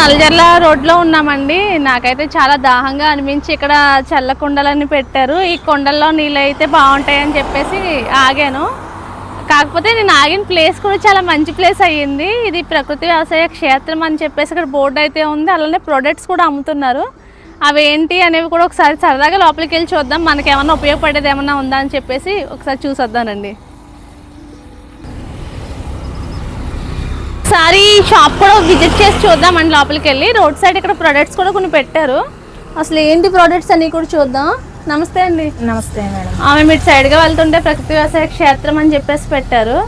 నల్జర్ల రోడ్లో ఉన్నామండి. నాకైతే చాలా దాహంగా అనిపించి ఇక్కడ చల్ల కుండలని పెట్టారు. ఈ కొండల్లో నీళ్ళు అయితే బాగుంటాయని చెప్పేసి ఆగాను. కాకపోతే నేను ఆగిన ప్లేస్ కూడా చాలా మంచి ప్లేస్ అయ్యింది. ఇది ప్రకృతి వ్యవసాయ క్షేత్రం అని చెప్పేసి ఇక్కడ బోర్డు అయితే ఉంది. అలానే ప్రొడక్ట్స్ కూడా అమ్ముతున్నారు. అవి ఏంటి అనేవి కూడా ఒకసారి సరదాగా లోపలికి వెళ్ళి చూద్దాం. మనకేమన్నా ఉపయోగపడేది ఏమన్నా ఉందా అని చెప్పేసి ఒకసారి చూసొద్దానండి. ఒకసారి షాప్ కూడా విజిట్ చేసి చూద్దామండి లోపలికి వెళ్ళి. రోడ్ సైడ్ ఇక్కడ ప్రొడక్ట్స్ కూడా కొన్ని పెట్టారు. అసలు ఏంటి ప్రొడక్ట్స్ అన్ని కూడా చూద్దాం. నమస్తే అండి. నమస్తే మేడం. ఆమె మీరు సైడ్గా వెళ్తుంటే ప్రకృతి వ్యవసాయ క్షేత్రం అని చెప్పేసి పెట్టారు.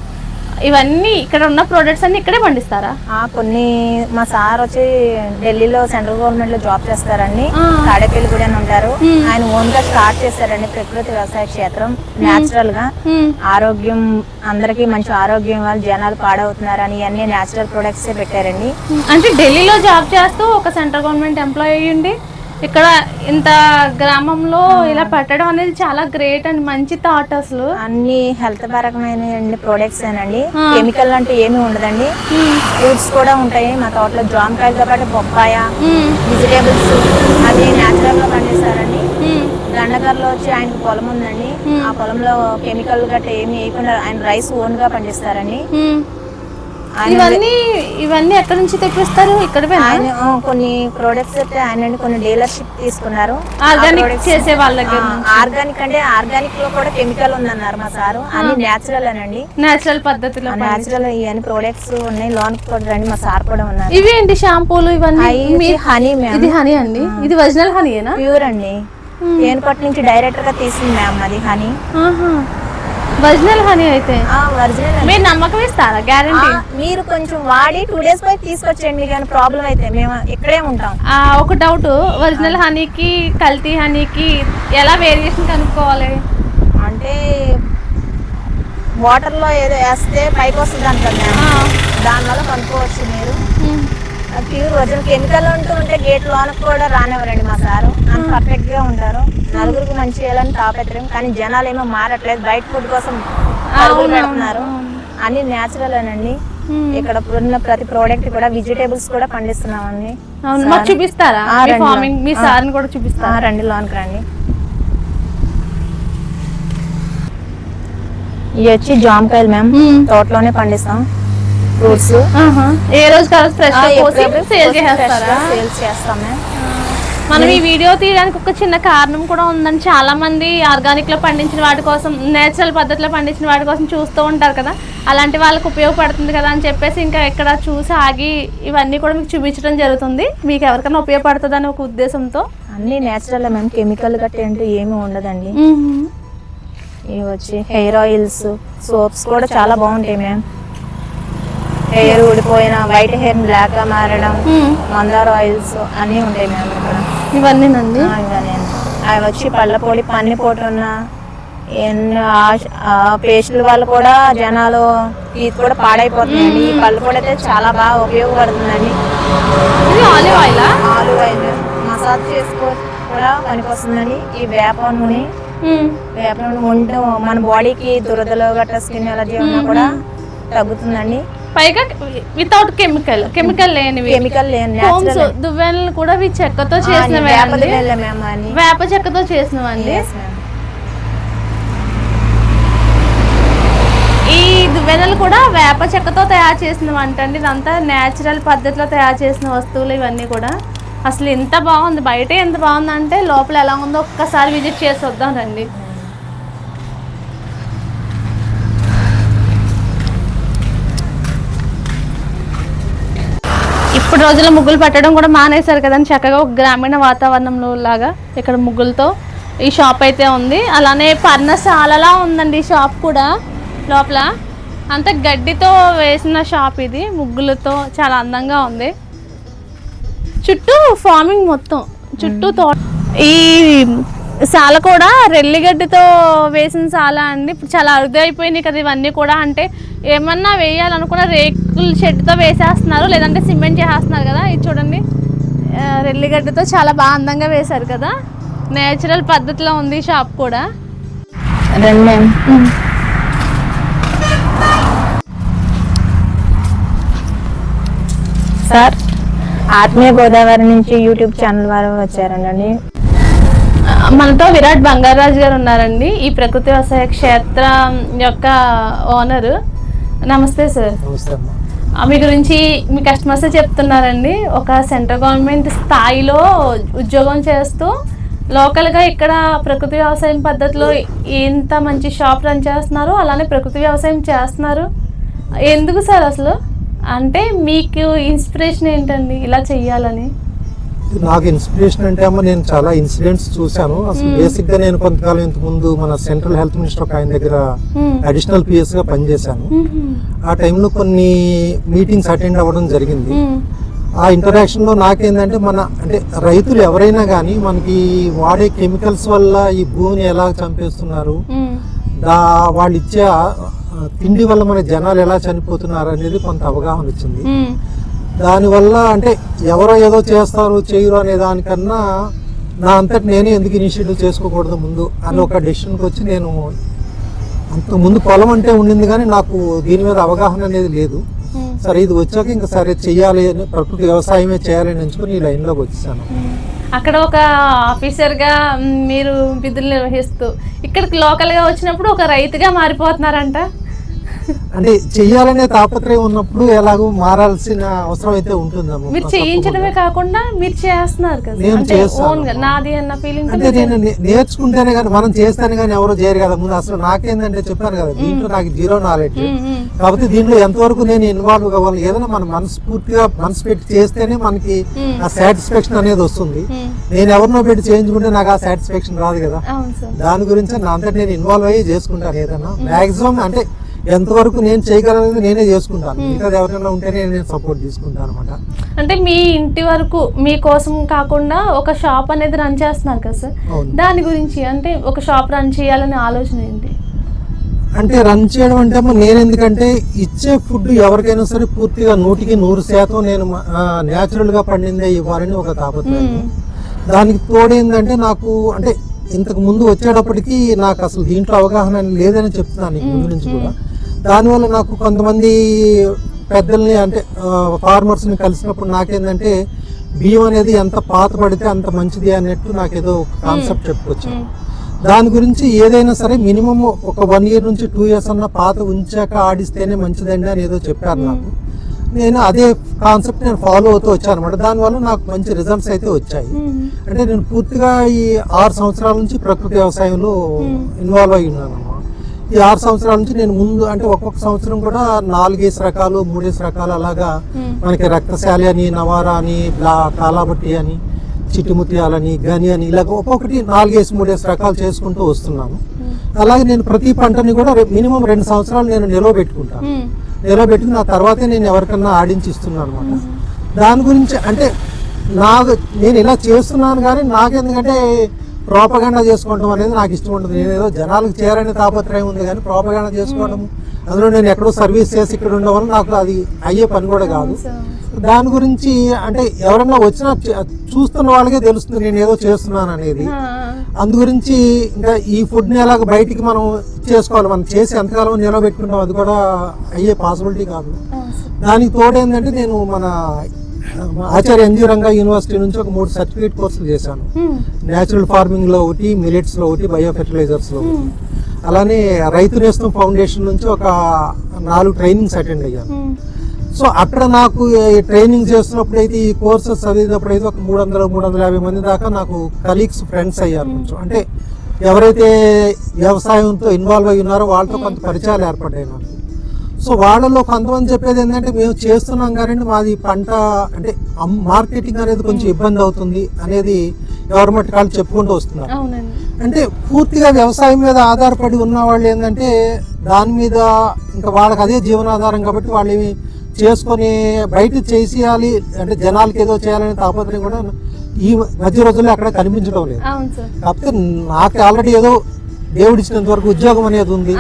ఇవన్నీ ఇక్కడ ఉన్న ప్రొడక్ట్స్ అన్ని ఇక్కడే పండిస్తారా? కొన్ని మా సార్ వచ్చి ఢిల్లీలో సెంట్రల్ గవర్నమెంట్లో జాబ్ చేస్తారండి. ఆ. తాడేపల్లిగూడి అని ఉంటారు. ఆయన ఓన్గా స్టార్ట్ చేశారండి ప్రకృతి వ్యవసాయ క్షేత్రం నేచురల్గా. ఆరోగ్యం అందరికీ మంచి ఆరోగ్యం వాళ్ళు జనాలు పాడవుతున్నారని అన్ని నేచురల్ ప్రొడక్ట్స్ పెట్టారండి. అంటే ఢిల్లీలో జాబ్ చేస్తూ ఒక సెంట్రల్ గవర్నమెంట్ ఎంప్లాయీ అయ్యండి ఇక్కడ ఇంత గ్రామంలో ఇలా పెట్టడం అనేది చాలా గ్రేట్ అండ్. మంచి థాట్ అసలు. అన్ని హెల్త్ పరకమైన ప్రొడక్ట్స్ ఆ. కెమికల్ అంటే ఏమీ ఉండదండి. ఫ్రూట్స్ కూడా ఉంటాయి. మా తోటలో జామకాయలతో పాటు బొప్పాయ. వెజిటేబుల్స్ అవి నేచురల్గా పండిస్తారండి. హ్మ్. దండగర్లో వచ్చి ఆయనకు పొలం ఉందండి. ఆ పొలంలో కెమికల్ గట్ట ఏమి వేయకుండా ఆయన రైస్ ఓన్గా పండిస్తారండి. ఇవన్నీ ఇవన్నీ ఎక్కడి నుంచి తెప్పిస్తారు? ఇక్కడ కొన్ని ప్రొడక్ట్స్ అయితే ఆయన కొన్ని డీలర్షిప్ తీసుకున్నారు. ఆర్గానిక్ చేసే వాళ్ళ దగ్గర ఆర్గానిక్ అంటే ఆర్గానిక్లో కూడా కెమికల్ ఉందన్నారు మా సారు. అన్ని నేచురల్ అనండి. నేచురల్ పద్ధతిలో నేచురల్ ఇవన్నీ ప్రొడక్ట్స్ ఉన్నాయి లోన్ కూడా రండి మా సార్ కూడా ఉన్నారు. ఇవి ఏంటి షాంపూలు ఇవన్నీ? హనీ మ్యామ్ ఇది హనీ అండి? ఇది ఒరిజినల్ హనీయేనా ప్యూర్ అండి. తేనెపట్టు నుంచి డైరెక్ట్గా తీసింది మ్యామ్ అది హనీ ఒరిజినల్ హనీ అయితే. ఒరిజినల్ మీరు నమ్మకం ఇస్తారా? గ్యారంటీ మీరు కొంచెం వాడి టూ డేస్ పై తీసుకొచ్చేయండి కానీ ప్రాబ్లం అయితే మేము ఇక్కడే ఉంటాం. ఒక డౌట్ ఒరిజినల్ హనీకి కల్తీ హనీకి ఎలా వేరియేషన్ కనుక్కోవాలి? అంటే వాటర్లో ఏదో వేస్తే పైకి వస్తుంది అంటారు దానివల్ల కనుక్కోవచ్చు మీరు. ప్యూర్ ఒరిజినల్ కెమికల్ ఉంటూ ఉంటే గేట్ లోనకు కూడా రానివ్వరండి మా సారు. అంత పర్ఫెక్ట్గా ఉంటారు నలుగురికి మంచి చేయాలని తాపెత్తడం కానీ జనాలు ఏమో మారట్లేదు. బయట ఫుడ్ కోసం పెడుతున్నారు. అన్ని నేచురల్ అనండి. ఉమ్. ఇక్కడ ఉన్న ప్రతి ప్రోడక్ట్ కూడా వెజిటేబుల్స్ కూడా పండిస్తున్నామండి. చూపిస్తారా? మీ. సార్ని కూడా చూపిస్తారా? రండి లోనికి రండి. ఇవి వచ్చి జామకాయలు మ్యామ్. మ్మ్. తోటలోనే పండిస్తాం. ఫ్రూట్స్. ఏ రోజు కాదు ఫ్రెష్ సేల్ చేసేస్తారా? సేల్స్ చేస్తాం మనం ఈ వీడియో తీయడానికి ఒక చిన్న కారణం కూడా ఉందని చాలా మంది ఆర్గానిక్లో పండించిన వాటి కోసం నేచురల్ పద్ధతిలో పండించిన వాటి కోసం చూస్తూ ఉంటారు కదా. అలాంటి వాళ్ళకి ఉపయోగపడుతుంది కదా అని చెప్పేసి ఇంకా ఇక్కడ చూసి ఆగి ఇవన్నీ కూడా మీకు చూపించడం జరుగుతుంది. మీకు ఎవరికైనా ఉపయోగపడుతుంది అని ఒక ఉద్దేశంతో? అన్ని నేచురల్ మ్యామ్ కెమికల్ గట్టి అంటూ ఏమీ ఉండదండి. ఇవి వచ్చి హెయిర్ ఆయిల్స్ సోప్స్ కూడా చాలా బాగుంటాయి మ్యామ్. హెయిర్ ఊడిపోయిన వైట్ హెయిర్ బ్లాక్గా మారడం మందార ఆయిల్స్ అన్నీ ఉంటాయి మ్యామ్ ఇక్కడ ఇవన్నీనండి ఆ, ఇవన్నీ. అవి వచ్చి పళ్ళ పొడి పన్ని పోటు ఉన్న ఎన్ని పేస్టుల వల్ల కూడా జనాలు ఇది కూడా పాడైపోతుందండి ఈ పళ్ళ పొడి అయితే చాలా బాగా ఉపయోగపడుతుందండి. ఇది ఆలివ్ ఆయిలా ఆలు ఆయిల్ మసాజ్ చేసుకో కూడా పనికొస్తుందండి. ఈ వేప నూనె. వేప నూనె ఉంటే మన బాడీకి దురదలు గట్రా స్కిన్ ఎలర్జీ ఉన్నా కూడా తగ్గుతుందండి. పైగా వితౌట్ కెమికల్ కెమికల్ లేనివి. కెమికల్ లేని హోమ్స్. దువ్వెనలు కూడా ఇవి చెక్కతో చేసినవి అని. వేప చెక్కతో చేసినవండి. ఈ దువ్వెనలు కూడా వేప చెక్కతో తయారు చేసినవి అంటండి ఇదంతా నేచురల్ పద్ధతిలో తయారు చేసిన వస్తువులు ఇవన్నీ కూడా. అసలు ఎంత బాగుంది. బయట ఎంత బాగుందంటే లోపల ఎలా ఉందో ఒక్కసారి విజిట్ చేసి వద్దాం రండి. ఇప్పుడు రోజుల్లో ముగ్గులు పెట్టడం కూడా మానేశారు కదండి. చక్కగా ఒక గ్రామీణ వాతావరణంలో లాగా ఇక్కడ ముగ్గులతో ఈ షాప్ అయితే ఉంది. అలానే పర్ణశాలలా ఉందండి ఈ షాప్ కూడా లోపల. అంత గడ్డితో వేసిన షాప్ ఇది. ముగ్గులతో చాలా అందంగా ఉంది. చుట్టూ ఫార్మింగ్ మొత్తం. చుట్టూ తోట. ఈ సాల కూడా రెల్లిగడ్డితో వేసిన సాల అండి. ఇప్పుడు చాలా అరుదైపోయినాయి కదా ఇవన్నీ కూడా. అంటే ఏమన్నా వేయాలనుకున్న రేకుల షెడ్తో వేసేస్తున్నారు లేదంటే సిమెంట్ చేసేస్తున్నారు కదా ఇది చూడండి. రెల్లిగడ్డతో చాలా బాగా అందంగా వేశారు కదా. నేచురల్ పద్ధతిలో ఉంది షాప్ కూడా. సార్ ఆత్మీయ గోదావరి నుంచి యూట్యూబ్ ఛానల్ వారు వచ్చారండి మనతో విరాట్ బంగారాజు గారు ఉన్నారండి. ఈ ప్రకృతి వ్యవసాయ క్షేత్రం యొక్క ఓనర్. నమస్తే సార్. నమస్తే అమ్మా. ఆ, మీ గురించి మీ కస్టమర్స్ చెప్తున్నారండి. ఒక సెంట్రల్ గవర్నమెంట్ స్థాయిలో ఉద్యోగం చేస్తూ లోకల్గా ఇక్కడ ప్రకృతి వ్యవసాయం పద్ధతిలో ఇంత మంచి షాప్ రన్ చేస్తున్నారు అలానే ప్రకృతి వ్యవసాయం చేస్తున్నారు. ఎందుకు సార్ అసలు? అంటే మీకు ఇన్స్పిరేషన్ ఏంటండి ఇలా చెయ్యాలని? నాకు ఇన్స్పిరేషన్ అంటే అమ్మ నేను చాలా ఇన్సిడెంట్స్ చూశాను అసలు బేసిక్గా నేను కొంతకాలం ఇంతకు ముందు మన సెంట్రల్ హెల్త్ మినిస్టర్ ఒక ఆయన దగ్గర. అడిషనల్ పిఎస్గా పనిచేశాను. ఆ టైంలో కొన్ని మీటింగ్స్ అటెండ్ అవ్వడం జరిగింది. ఆ ఇంటరాక్షన్లో నాకేందంటే మన అంటే రైతులు ఎవరైనా కానీ మనకి వాడే కెమికల్స్ వల్ల ఈ భూమిని ఎలా చంపేస్తున్నారు. దా వాళ్ళు ఇచ్చే తిండి వల్ల మన జనాలు ఎలా చనిపోతున్నారు అనేది కొంత అవగాహన వచ్చింది. దానివల్ల అంటే ఎవరో ఏదో చేస్తారు చేయరు అనే దానికన్నా నా అంతటి నేనే ఎందుకు ఇనిషియేటివ్ చేసుకోకూడదు ముందు అని ఒక డెసిషన్కి వచ్చి నేను అంతకు ముందు పొలం అంటే ఉండింది కానీ నాకు దీని మీద అవగాహన అనేది లేదు. సరే ఇది వచ్చాక ఇంకా సరే చెయ్యాలి అని ప్రకృతి వ్యవసాయమే చేయాలని ఎంచుకుని ఈ లైన్లోకి వచ్చేసాను. అక్కడ ఒక ఆఫీసర్గా మీరు విధులు నిర్వహిస్తూ ఇక్కడికి లోకల్గా వచ్చినప్పుడు ఒక రైతుగా మారిపోతున్నారంట? అంటే చెయ్యాలనే తాపత్రయం ఉన్నప్పుడు ఎలాగో మారాల్సిన అవసరం అయితే ఉంటుందమ్మా మీరు చేయించడమే కాకుండా మీరు చేస్తున్నారు కదా నేను అంటే చేస్తాను. ఓన్గా నాది అన్న ఫీలింగ్ అంటే నేను నే- నేర్చుకుంటేనే కానీ మనం చేస్తేనే కానీ ఎవరో చేయరు కదా. ముందు అసలు నాకేందంటే చెప్పాను కదా దీంట్లో నాకు జీరో నాలెడ్జ్ కాబట్టి దీంట్లో ఎంతవరకు నేను ఇన్వాల్వ్ కావాలి ఏదైనా మనం మనస్ఫూర్తిగా మనసు పెట్టి చేస్తేనే మనకి ఆ సాటిస్ఫాక్షన్ అనేది వస్తుంది. నేను ఎవరినో పెట్టి చేయించుకుంటే నాకు ఆ సాటిస్ఫాక్షన్ రాదు కదా. అవును సార్. దాని గురించి నా అంతటి నేను ఇన్వాల్వ్ అయ్యి చేసుకుంటాను ఏదైనా. మాక్సిమం అంటే ఎంతవరకు నేను చేయగలనేది నేనే చేసుకుంటాను. మిగతాది ఎవరైనా ఉంటేనే నేను సపోర్ట్ తీసుకుంటాను అనమాట అంటే మీ ఇంటి వరకు మీకోసం కాకుండా ఒక షాప్ అనేది రన్ చేస్తున్నారు కదా సార్? దాని గురించి అంటే ఒక షాప్ రన్ చేయాలనే ఆలోచన ఏంటి? అంటే రన్ చేయడం అంటే నేను ఎందుకంటే ఇచ్చే ఫుడ్ ఎవరికైనా సరే పూర్తిగా నూటికి నూరు శాతం నేను న్యాచురల్గా పండిందే ఇవ్వాలని ఒక తాపత్రయం. మ్మ్. దానికి తోడేందంటే నాకు అంటే ఇంతకు ముందు వచ్చేటప్పటికి నాకు అసలు దీంట్లో అవగాహన లేదని చెప్తున్నాను ముందు నుంచి కూడా. దానివల్ల నాకు కొంతమంది పెద్దల్ని అంటే ఫార్మర్స్ని కలిసినప్పుడు నాకేందంటే బియ్యం అనేది ఎంత పాత పడితే అంత మంచిది అన్నట్టు నాకు ఏదో కాన్సెప్ట్ చెప్పుకొచ్చాను. దాని గురించి ఏదైనా సరే మినిమం ఒక వన్ ఇయర్ నుంచి టూ ఇయర్స్ అన్న పాత ఉంచాక ఆడిస్తేనే మంచిదండి అని ఏదో చెప్పారు నాకు. నేను అదే కాన్సెప్ట్ నేను ఫాలో అవుతూ వచ్చాను అనమాట దానివల్ల నాకు మంచి రిజల్ట్స్ అయితే వచ్చాయి. అంటే నేను పూర్తిగా ఈ ఆరు సంవత్సరాల నుంచి ప్రకృతి వ్యవసాయంలో ఇన్వాల్వ్ అయి ఉన్నాను. ఈ ఆరు సంవత్సరాల నుంచి నేను ముందు అంటే ఒక్కొక్క సంవత్సరం కూడా నాలుగేసి రకాలు మూడేసి రకాలు అలాగా. మనకి రక్తశాలి అని నవారా అని కాలాబట్టి అని చిట్టుముత్యాలని గని అని ఇలాగ ఒక్కొక్కటి నాలుగేసి మూడేసి రకాలు చేసుకుంటూ వస్తున్నాను అలాగే నేను ప్రతి పంటని కూడా మినిమం రెండు సంవత్సరాలు నేను నిల్వ పెట్టుకుంటాను. నిల్వ పెట్టుకుని ఆ తర్వాతే నేను ఎవరికన్నా ఆడించి ఇస్తున్నాను అనమాట దాని గురించి అంటే నాకు నేను ఇలా చేస్తున్నాను కానీ నాకెందుకంటే ప్రోపగండ చేసుకోవడం అనేది నాకు ఇష్టం ఉండదు. నేను ఏదో జనాలకు చేరని తాపత్రయం ఉంది కానీ ప్రోపగండ చేసుకోవడం అందులో నేను ఎక్కడో సర్వీస్ చేసి ఇక్కడ ఉండడం వల్ల నాకు అది అయ్యే పని కూడా కాదు. దాని గురించి అంటే ఎవరన్నా వచ్చినా చూస్తున్న వాళ్ళకే తెలుస్తుంది నేను ఏదో చేస్తున్నాను అనేది. అందు గురించి ఇంకా ఈ ఫుడ్ని ఎలాగ బయటికి మనం చేసుకోవాలి? మనం చేసి ఎంతకాలం నిలబెట్టుకుంటాం? అది కూడా అయ్యే పాసిబిలిటీ కాదు. దానికి తోడేందంటే నేను మన ఆచార్య ఎన్జీ రంగా యూనివర్సిటీ నుంచి ఒక మూడు సర్టిఫికేట్ కోర్సులు చేశాను. మ్మ్. న్యాచురల్ ఫార్మింగ్లో ఒకటి మిలెట్స్లో ఒకటి బయో ఫెర్టిలైజర్స్లో ఒకటి. అలానే రైతు నేస్తం ఫౌండేషన్ నుంచి ఒక నాలుగు ట్రైనింగ్స్ అటెండ్ అయ్యాను. సో అక్కడ నాకు ట్రైనింగ్ చేస్తున్నప్పుడు అయితే ఈ కోర్సెస్ చదివినప్పుడు అయితే ఒక మూడు వందల మూడు వందల యాభై మంది దాకా నాకు కలీగ్స్ ఫ్రెండ్స్ అయ్యారు కొంచెం. అంటే ఎవరైతే వ్యవసాయంతో ఇన్వాల్వ్ అయి ఉన్నారో వాళ్ళతో కొంత పరిచయాలు ఏర్పడ్డాయి నాకు. సో వాళ్ళలో కొంతమంది చెప్పేది ఏంటంటే మేము చేస్తున్నాం కానీ మాది పంట అంటే మార్కెటింగ్ అనేది కొంచెం ఇబ్బంది అవుతుంది అనేది ఎవరి మట్టి వాళ్ళు చెప్పుకుంటూ వస్తున్నారు. అంటే పూర్తిగా వ్యవసాయం మీద ఆధారపడి ఉన్న వాళ్ళు ఏంటంటే దాని మీద ఇంకా వాళ్ళకి అదే జీవనాధారం కాబట్టి వాళ్ళు ఏమి చేసుకొని బయట చేసేయాలి అంటే జనాలకి ఏదో చేయాలనే తాపత్రయం కూడా ఈ మధ్య రోజుల్లో అక్కడ కనిపించడం లేదు. కాకపోతే నాకు ఆల్రెడీ ఏదో దేవుడిచ్చినంత వరకు ఉద్యోగం అనేది ఉంది.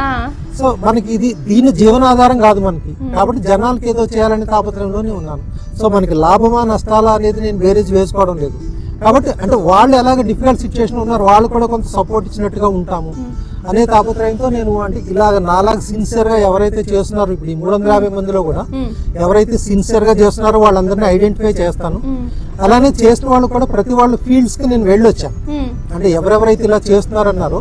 సో మనకి ఇది దీని జీవనాధారం కాదు మనకి. కాబట్టి జనాలకి ఏదో చేయాలనే తాపత్రయంలోనే ఉన్నాను. సో మనకి లాభమా నష్టాలా అనేది నేను బేరేజ్ వేసుకోవడం లేదు. కాబట్టి అంటే వాళ్ళు ఎలాగ డిఫికల్ట్ సిచ్యువేషన్ ఉన్నారు వాళ్ళు కూడా కొంత సపోర్ట్ ఇచ్చినట్టుగా ఉంటాము. అనే తాపత్రయంతో నేను అంటే ఇలాగ నాలాగా సిన్సియర్గా ఎవరైతే చేస్తున్నారో ఇప్పుడు ఈ మూడు వందల యాభై మందిలో కూడా. ఎవరైతే సిన్సియర్గా చేస్తున్నారో వాళ్ళందరినీ ఐడెంటిఫై చేస్తాను. అలానే చేసిన వాళ్ళు కూడా ప్రతి వాళ్ళ ఫీల్డ్స్కి నేను వెళ్ళొచ్చాను. అంటే ఎవరెవరైతే ఇలా చేస్తున్నారన్నారో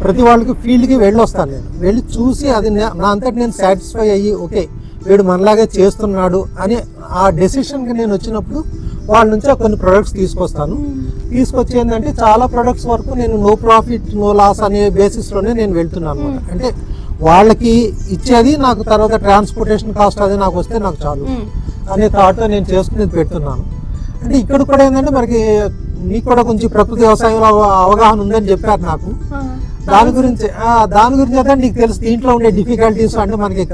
ప్రతి వాళ్ళకి ఫీల్డ్కి వెళ్ళొస్తాను నేను. వెళ్ళి చూసి అది నా- అంతటి నేను సాటిస్ఫై అయ్యి ఓకే వీడు మనలాగే చేస్తున్నాడు అని ఆ డెసిషన్కి నేను వచ్చినప్పుడు వాళ్ళ నుంచి కొన్ని ప్రొడక్ట్స్ తీసుకొస్తాను. తీసుకొచ్చి ఏంటంటే చాలా ప్రొడక్ట్స్ వరకు నేను నో ప్రాఫిట్ నో లాస్ అనే బేసిస్లోనే నేను వెళ్తున్నాను అనమాట అంటే వాళ్ళకి ఇచ్చేది నాకు తర్వాత ట్రాన్స్పోర్టేషన్ కాస్ట్ అది నాకు వస్తే నాకు చాలు. అనే థాట్తో నేను చేసుకునేది పెడుతున్నాను. అంటే ఇక్కడ కూడా ఏంటంటే మనకి మీకు కూడా కొంచెం ప్రకృతి వ్యవసాయంలో అవ- అవగాహన ఉందని చెప్పారు నాకు. దాని గురించి దాని గురించి అయితే నీకు తెలుసు దీంట్లో ఉండే డిఫికల్టీస్ అంటే మనకి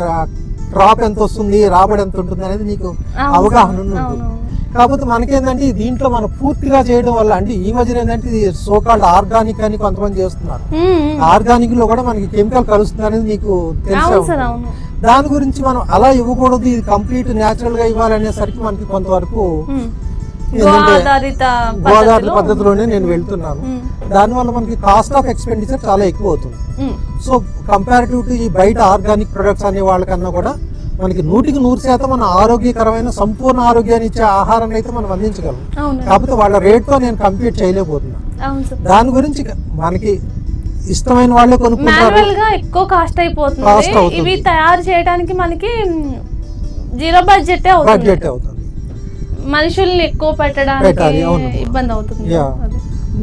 క్రాప్ ఎంత వస్తుంది రాబడి ఎంత ఉంటుంది అనేది నీకు అవగాహన. ఉంటుంది. కాకపోతే మనకేంటంటే దీంట్లో మనం పూర్తిగా చేయడం వల్ల అంటే ఈ మధ్యన ఏంటంటే ఇది సోకాల్డ్ ఆర్గానిక్ అని కొంతమంది చేస్తున్నారు. ఆర్గానిక్లో కూడా మనకి కెమికల్ కలుస్తుంది అనేది నీకు తెలిసే దాని గురించి మనం అలా ఇవ్వకూడదు ఇది కంప్లీట్ న్యాచురల్గా ఇవ్వాలనేసరికి మనకి కొంతవరకు గోదావరి పద్ధతిలో? పద్ధతిలోనే నేను వెళ్తున్నాను. దానివల్ల మనకి కాస్ట్ ఆఫ్ ఎక్స్పెండిచర్ చాలా ఎక్కువ అవుతుంది. సో కంపారిటివ్ టు ఈ బయట ఆర్గానిక్ ప్రొడక్ట్స్ అనే వాళ్ళకన్నా కూడా మనకి నూటికి నూరు శాతం మన ఆరోగ్యకరమైన సంపూర్ణ ఆరోగ్యాన్ని ఇచ్చే ఆహారాన్ని అయితే మనం అందించగలం. కాకపోతే వాళ్ళ రేట్తో నేను కంపీట్ చేయలేకపోతున్నా. దాని గురించి మనకి ఇష్టమైన వాళ్ళే కొనుక్కుంటారు. ఎక్కువ కాస్ట్ అయిపోతుంది. ఇవి తయారు చేయడానికి మనకి జీరో బడ్జెట్ అవుతుంది. బడ్జెట్ అవుతుంది. మనుషుల్ని ఎక్కువ పెట్టడానికి. ఇబ్బంది అవుతుంది.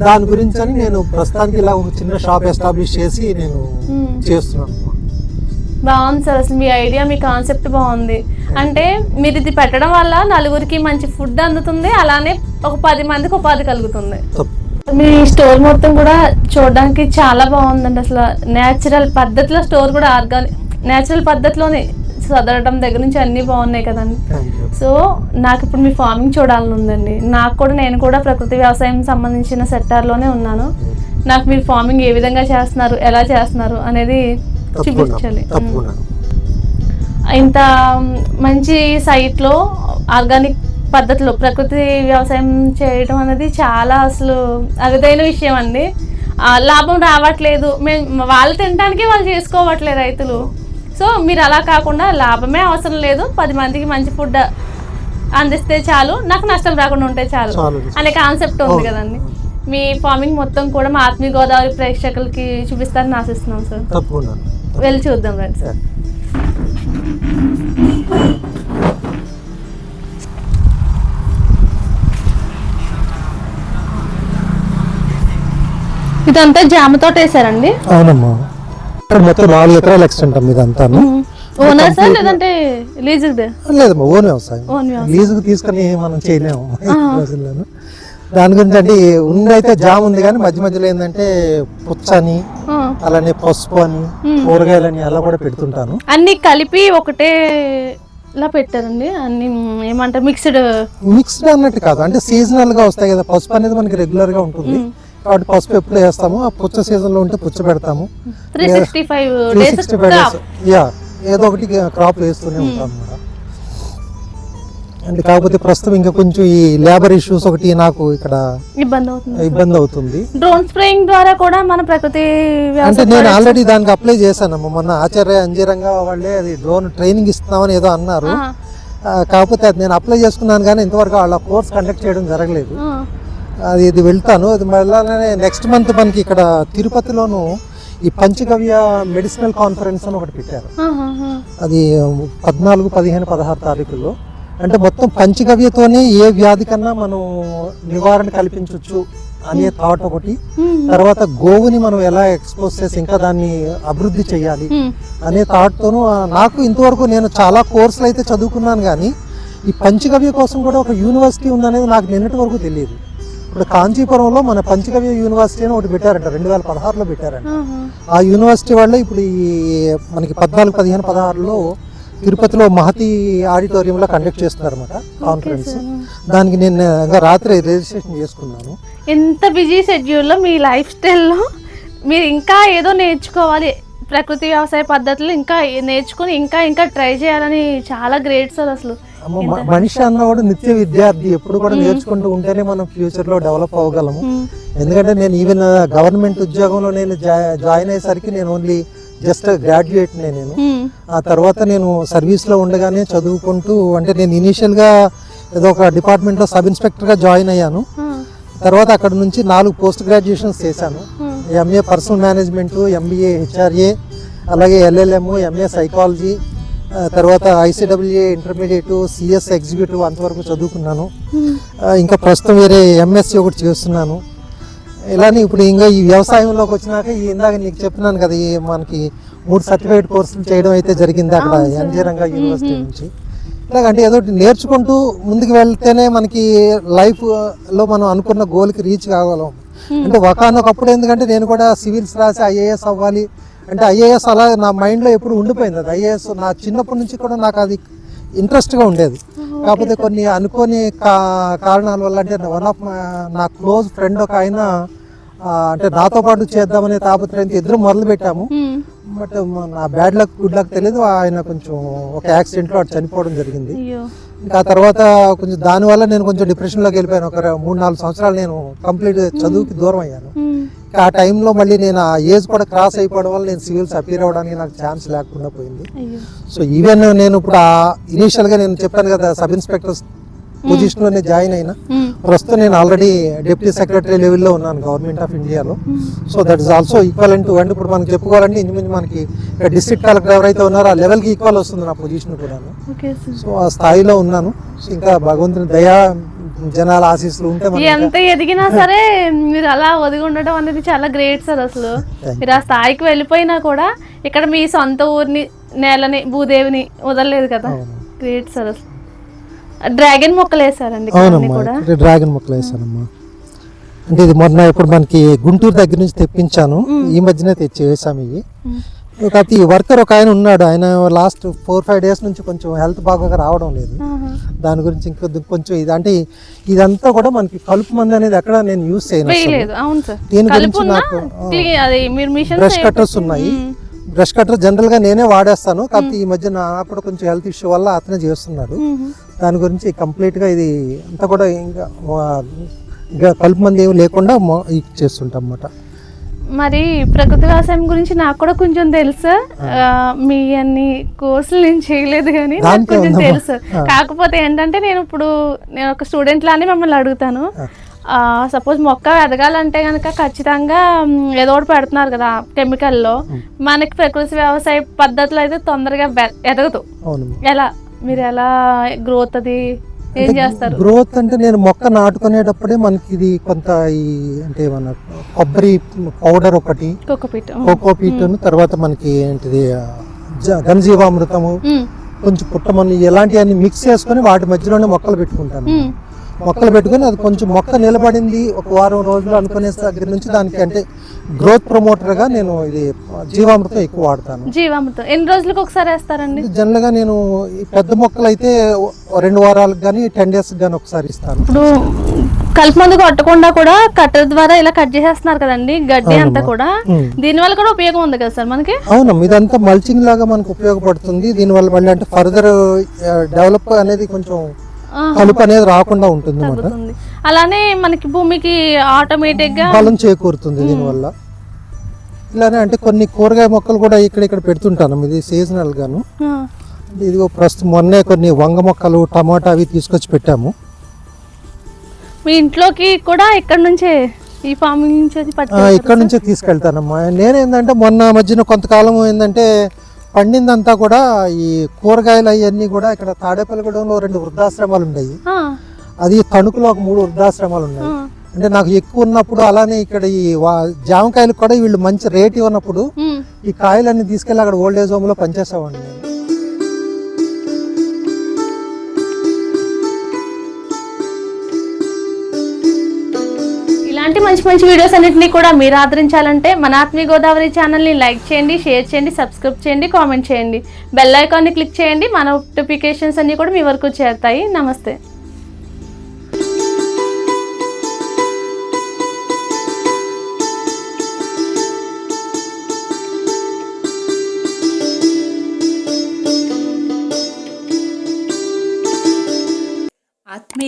దాని గురించి అని నేను ప్రస్తుతానికి ఇలా ఒక చిన్న షాప్ ఎస్టాబ్లిష్ చేసి నేను. చేస్తున్నాను. బాగుంది సార్ అసలు మీ ఐడియా మీ కాన్సెప్ట్ బాగుంది. అంటే మీరు ఇది పెట్టడం వల్ల నలుగురికి మంచి ఫుడ్ అందుతుంది అలానే ఒక పది మందికి ఉపాధి కలుగుతుంది. మీ స్టోర్ మొత్తం కూడా చూడడానికి చాలా బాగుందండి అసలు. నేచురల్ పద్ధతిలో స్టోర్ కూడా ఆర్గానిక్ నేచురల్ పద్ధతిలోనే చదవడం దగ్గర నుంచి అన్నీ బాగున్నాయి కదండి. సో నాకు ఇప్పుడు మీ ఫార్మింగ్ చూడాలని ఉందండి నాకు కూడా నేను కూడా ప్రకృతి వ్యవసాయం సంబంధించిన సెక్టార్లోనే ఉన్నాను. నాకు మీరు ఫార్మింగ్ ఏ విధంగా చేస్తున్నారు ఎలా చేస్తున్నారు అనేది చూపించాలి. తప్పకుండా. ఇంత మంచి సైట్లో ఆర్గానిక్ పద్ధతిలో ప్రకృతి వ్యవసాయం చేయడం అనేది చాలా అసలు అరుదైన విషయం అండి. లాభం రావట్లేదు. మేము వాళ్ళు తినడానికి వాళ్ళు చేసుకోవట్లేదు రైతులు. సో మీరు అలా కాకుండా లాభమే అవసరం లేదు. పది మందికి మంచి ఫుడ్ అందిస్తే చాలు. నాకు నష్టం రాకుండా ఉంటే చాలు. అనే కాన్సెప్ట్ ఉంది. కదండి. మీ ఫార్మింగ్ మొత్తం కూడా మా ఆత్మీయ గోదావరి ప్రేక్షకులకి చూపిస్తారని ఆశిస్తున్నాం సార్. తప్పకుండా. వెళ్ళి చూద్దాం రండి సార్. ఇదంతా జామ తోట వేసారండి? అవునమ్మా. మొత్తం నాలుగు ఎకరాల ఎక్స్టెంట్ అమ్మ ఇదంతాను. ఓనా సార్ లేదంటే లీజ్ లేదమ్మా ఓన్ వ్యవసాయం. లీజుకు తీసుకొని మనం చేయలేము రోజుల్లోను. దాని గురించి అంటే ఉండైతే జామ్ ఉంది కానీ మధ్య మధ్యలో ఏంటంటే పుచ్చని అలానే పసుపు అని కూరగాయలని అలా కూడా పెడుతుంటాను. అన్ని కలిపి ఒకటే లా పెట్టారండి? అన్ని ఏమంటారు? మిక్స్డ్? మిక్స్డ్ అన్నట్టు కాదు. అంటే సీజనల్గా వస్తాయి కదా పసుపు అనేది మనకి రెగ్యులర్గా ఉంటుంది. కాబట్టి పసుపు ఎప్పుడు వేస్తాము ఆ పుచ్చ సీజన్లో ఉంటే పుచ్చ పెడతాము. Three sixty five three days sixty five days yeah ఏదో ఒకటి క్రాప్ వేస్తూనే ఉంటాం అన్నమాట. అంటే కాకపోతే ప్రస్తుతం ఇంకా కొంచెం ఈ లేబర్ ఇష్యూస్ ఒకటి నాకు ఇక్కడ ఇబ్బంది అవుతుంది. ఇబ్బంది అవుతుంది. డ్రోన్ స్ప్రేయింగ్ ద్వారా కూడా మన ప్రకృతి అంటే నేను ఆల్రెడీ దానికి అప్లై చేశానమ్మా. మొన్న ఆచార్య అంజీరంగా వాళ్ళే అది డ్రోన్ ట్రైనింగ్ ఇస్తున్నామని ఏదో అన్నారు. కాకపోతే అది నేను అప్లై చేసుకున్నాను కానీ ఇంతవరకు వాళ్ళ కోర్స్ కండక్ట్ చేయడం జరగలేదు. అది ఇది వెళ్తాను అది మళ్ళీ నెక్స్ట్ మంత్ మనకి ఇక్కడ తిరుపతిలోను ఈ పంచగవ్య మెడిసినల్ కాన్ఫరెన్స్ అని ఒకటి పెట్టారు. అది పద్నాలుగు పదిహేను పదహారు తారీఖుల్లో అంటే మొత్తం పంచగవ్యతోనే ఏ వ్యాధి కన్నా మనం నివారణ కల్పించవచ్చు అనే థాట్ ఒకటి Hmm. తర్వాత గోవుని మనం ఎలా ఎక్స్పోజ్ చేసి ఇంకా దాన్ని అభివృద్ధి చేయాలి Hmm. అనే థాట్తోను నాకు ఇంతవరకు నేను చాలా కోర్సులు అయితే చదువుకున్నాను కానీ ఈ పంచగవ్య కోసం కూడా ఒక యూనివర్సిటీ ఉందనేది నాకు నిన్నటి వరకు తెలియదు ఇప్పుడు కాంచీపురంలో మన పంచగవ్య యూనివర్సిటీ అని ఒకటి పెట్టారంట రెండు వేల పదహారులో పెట్టారంట. ఆ యూనివర్సిటీ వల్ల ఇప్పుడు ఈ మనకి పద్నాలుగు పదిహేను పదహారులో తిరుపతిలో మహతి ఆడిటోరియంలో కండక్ట్ చేస్తున్నారు అనమాట కాన్ఫరెన్స్ దానికి నేను రాత్రి రిజిస్ట్రేషన్ చేసుకున్నాను. ఎంత బిజీ షెడ్యూల్లో మీ లైఫ్ స్టైల్లో? మీరు ఇంకా ఏదో నేర్చుకోవాలి. ప్రకృతి వ్యవసాయ పద్ధతులు ఇంకా నేర్చుకుని ఇంకా ఇంకా ట్రై చేయాలని చాలా గ్రేట్ సార్ అసలు. మనిషి అన్నవాడు నిత్య విద్యార్థి ఎప్పుడు కూడా నేర్చుకుంటూ ఉంటేనే మనం ఫ్యూచర్లో డెవలప్ అవ్వగలము. ఎందుకంటే నేను ఈవెన్ గవర్నమెంట్ ఉద్యోగంలో నేను జాయిన్ అయ్యేసరికి నేను ఓన్లీ జస్ట్ గ్రాడ్యుయేట్ నేను. ఆ తర్వాత నేను సర్వీస్లో ఉండగానే చదువుకుంటూ అంటే నేను ఇనీషియల్గా ఏదో ఒక డిపార్ట్మెంట్లో సబ్ ఇన్స్పెక్టర్గా జాయిన్ అయ్యాను. తర్వాత అక్కడ నుంచి నాలుగు పోస్ట్ గ్రాడ్యుయేషన్స్ చేశాను. MA personnel management MBA HRA అలాగే ఎల్ఎల్ఎం ఎంఏ సైకాలజీ తర్వాత ఐసీడబ్ల్యూఏ ఇంటర్మీడియట్ సిఎస్ ఎగ్జిక్యూటివ్ అంతవరకు చదువుకున్నాను. ఇంకా ప్రస్తుతం వేరే ఎంఎస్సి ఒకటి చేస్తున్నాను. ఇలానే ఇప్పుడు ఇంకా ఈ వ్యవసాయంలోకి వచ్చినాక ఈ ఇందాక నీకు చెప్పినాను కదా ఈ మనకి మూడు సర్టిఫికేట్ కోర్సులు చేయడం అయితే జరిగింది అక్కడ ఎన్జీ రంగా యూనివర్సిటీ నుంచి. ఇలాగంటే ఏదో నేర్చుకుంటూ ముందుకు వెళ్తేనే మనకి లైఫ్లో మనం అనుకున్న గోల్కి రీచ్ కాగలం. అంటే ఒకనొకప్పుడు ఎందుకంటే నేను కూడా సివిల్స్ రాసి ఐఏఎస్ అవ్వాలి. అంటే ఐఏఎస్ అలా నా మైండ్లో ఎప్పుడు ఉండిపోయింది అది. ఐఏఎస్ నా చిన్నప్పటి నుంచి కూడా నాకు అది ఇంట్రెస్ట్గా ఉండేది. కాకపోతే కొన్ని అనుకోని కా- కారణాల వల్ల అంటే వన్ ఆఫ్ నా క్లోజ్ ఫ్రెండ్ ఒక ఆయన అంటే నాతో పాటు చేద్దామనే తాపత్రయంతో ఇద్దరు మొదలు పెట్టాము. బట్ నా బ్యాడ్ లక్ గుడ్ లక్ తెలియదు ఆయన కొంచెం ఒక యాక్సిడెంట్లో అటు చనిపోవడం జరిగింది. ఇంకా ఆ తర్వాత కొంచెం దానివల్ల నేను కొంచెం డిప్రెషన్లోకి వెళ్ళిపోయాను. ఒక మూడు నాలుగు సంవత్సరాలు నేను కంప్లీట్ చదువుకి దూరం అయ్యాను. ఆ టైంలో మళ్ళీ నేను ఆ ఏజ్ కూడా క్రాస్ అయిపోవడం వల్ల నేను సివిల్స్ అపీర్ అవ్వడానికి నాకు ఛాన్స్ లేకుండా పోయింది. సో ఈవెన్ నేను ఇప్పుడు ఆ ఇనీషియల్గా నేను చెప్పాను కదా సబ్ ఇన్స్పెక్టర్ పొజిషన్లో నేను జాయిన్ అయినా. మ్మ్. ప్రస్తుతం నేను ఆల్రెడీ డిప్యూటీ సెక్రటరీ లెవెల్లో ఉన్నాను గవర్నమెంట్ ఆఫ్ ఇండియాలో so that is also equal to అంటే ఇప్పుడు మనకి చెప్పుకోవాలంటే ఇంచుమించు మనకి డిస్ట్రిక్ట్ కలెక్టర్ ఎవరైతే ఉన్నారో ఆ లెవెల్కి ఈక్వల్ వస్తుంది నా పొజిషన్ కూడా సో ఆ స్థాయిలో ఉన్నాను. ఇంకా భగవంతుని దయా జనాల ఆశీస్సులు ఉంటే మనకి ఎంత ఎదిగినా సరే మీరు అలా ఒదిగి ఉండటం అనేది చాలా గ్రేట్ సార్ అసలు. మీరు ఆ స్థాయికి వెళ్ళిపోయినా కూడా ఇక్కడ మీ సొంత ఊరిని నేలని భూదేవిని వదలలేదు కదా. గ్రేట్ సార్ అసలు. డ్రాగన్ మొక్కలు వేసారండి అవునమ్మా ఇక్కడ డ్రాగన్ మొక్కలు వేసానమ్మా అంటే ఇది మొన్న ఇప్పుడు మనకి గుంటూరు దగ్గర నుంచి తెప్పించాను. ఈ మధ్యనే తెచ్చి వేసాము ఇవి. కాకపోతే ఈ వర్కర్ ఒక ఆయన ఉన్నాడు. ఆయన లాస్ట్ ఫోర్ ఫైవ్ డేస్ నుంచి కొంచెం హెల్త్ బాగా రావడం లేదు. దాని గురించి ఇంకా కొంచెం ఇది అంటే ఇదంతా కూడా మనకి కలుపు మంది అనేది ఎక్కడ నేను యూస్ చేయను దీని గురించి నాకు బ్రష్ కట్టర్స్ ఉన్నాయి. బ్రష్ కట్టర్ జనరల్గా నేనే వాడేస్తాను. కాకపోతే ఈ మధ్య నాకు కూడా కొంచెం హెల్త్ ఇష్యూ వల్ల అతనే చేస్తున్నాడు. దాని గురించి కంప్లీట్గా ఇది అంతా కూడా ఇంకా ఇంకా కలుపు మంది ఏమి లేకుండా చేస్తుంటాం అన్నమాట మరి ప్రకృతి వ్యవసాయం గురించి నాకు కూడా కొంచెం తెలుసు. మీ అన్ని కోర్సులు నేను చేయలేదు కానీ నాకు కొంచెం. తెలుసు. కాకపోతే ఏంటంటే నేను ఇప్పుడు నేను ఒక స్టూడెంట్ లానే మిమ్మల్ని అడుగుతాను. సపోజ్ మొక్క ఎదగాలంటే కనుక ఖచ్చితంగా ఏదో ఒకటి పెడుతున్నారు కదా కెమికల్లో మనకి ప్రకృతి వ్యవసాయ పద్ధతులు అయితే తొందరగా ఎదగదు. ఎలా? మీరు ఎలా గ్రోత్ అది ఏం చేస్తారు? గ్రోత్ అంటే నేను మొక్క నాటుకునేటప్పుడే మనకి ఇది కొంత ఈ అంటే మన కొబ్బరి పౌడర్ ఒకటి కోకోపీట్ కోకోపీట్ తర్వాత మనకి ఏంటిది ఘనజీవామృతము కొంచెం పుట్టమని ఇలాంటివన్నీ మిక్స్ చేసుకొని వాటి మధ్యలోనే మొక్కలు పెట్టుకుంటాను. మొక్కలు పెట్టుకొని అది కొంచెం మొక్క నిలబడింది ఒక వారం రోజులు అనుకునే దగ్గర నుంచి దానికి అంటే గ్రోత్ ప్రమోటర్గా నేను ఇది జీవామృతం ఎక్కువ వాడతాను. జీవామృతం. ఎన్ని రోజులకు ఒకసారి వేస్తారండి? జనరల్గా నేను పెద్ద మొక్కలు అయితే రెండు వారాలకు కానీ టెన్ డేస్ కానీ ఒకసారి ఇస్తాను. ఇప్పుడు కలుపు మందు కొట్టకుండా కూడా కట్టర్ ద్వారా ఇలా కట్ చేసేస్తున్నారు కదండి గడ్డి అంతా కూడా. దీని వల్ల కూడా ఉపయోగం ఉంది కదా సార్ మనకి? అవునమ్మా ఇదంతా మల్చింగ్ లాగా మనకు ఉపయోగపడుతుంది. దీనివల్ల మళ్ళీ అంటే ఫర్దర్ డెవలప్ అనేది కొంచెం కలుపు అనేది రాకుండా ఉంటుంది అన్నమాట. అలానే మనకి భూమికి ఆటోమేటిక్గా బలం చేకూరుతుంది దీనివల్ల. ఇలానే అంటే కొన్ని కూరగాయ మొక్కలు కూడా ఇక్కడ ఇక్కడ పెడుతుంటాను ఇది సీజనల్ గాను. ఇదిగో ప్రస్తుతం మొన్నే కొన్ని వంగ మొక్కలు టమాటా అవి తీసుకొచ్చి పెట్టాము. మీ ఇంట్లోకి కూడా ఇక్కడ నుంచే ఈ ఫార్మింగ్ నుంచి ఇక్కడ నుంచే తీసుకెళ్తానమ్మా. నేనేందంటే మొన్న మధ్యన కొంతకాలం ఏంటంటే పండిందంతా కూడా ఈ కూరగాయలు అవన్నీ కూడా ఇక్కడ తాడేపల్లిగూడెంలో రెండు వృద్ధాశ్రమాలు ఉన్నాయి. అది తణుకులో ఒక మూడు వృద్ధాశ్రమాలు ఉన్నాయి. అంటే నాకు ఎక్కువ ఉన్నప్పుడు అలానే ఇక్కడ ఈ జామకాయలకు కూడా వీళ్ళు మంచి రేట్ ఇవ్వనప్పుడు ఉమ్. ఈ కాయలన్నీ తీసుకెళ్ళి అక్కడ ఓల్డ్ ఏజ్ హోమ్లో పనిచేసేవాడిని ఇలాంటి మంచి మంచి వీడియోస్ అన్నింటినీ కూడా మీరు ఆదరించాలంటే మన ఆత్మీయ గోదావరి ఛానల్ని లైక్ చేయండి షేర్ చేయండి సబ్స్క్రైబ్ చేయండి కామెంట్ చేయండి. బెల్ ఐకాన్ని క్లిక్ చేయండి. మన నోటిఫికేషన్స్ అన్నీ కూడా మీ వరకు చేరుతాయి. నమస్తే.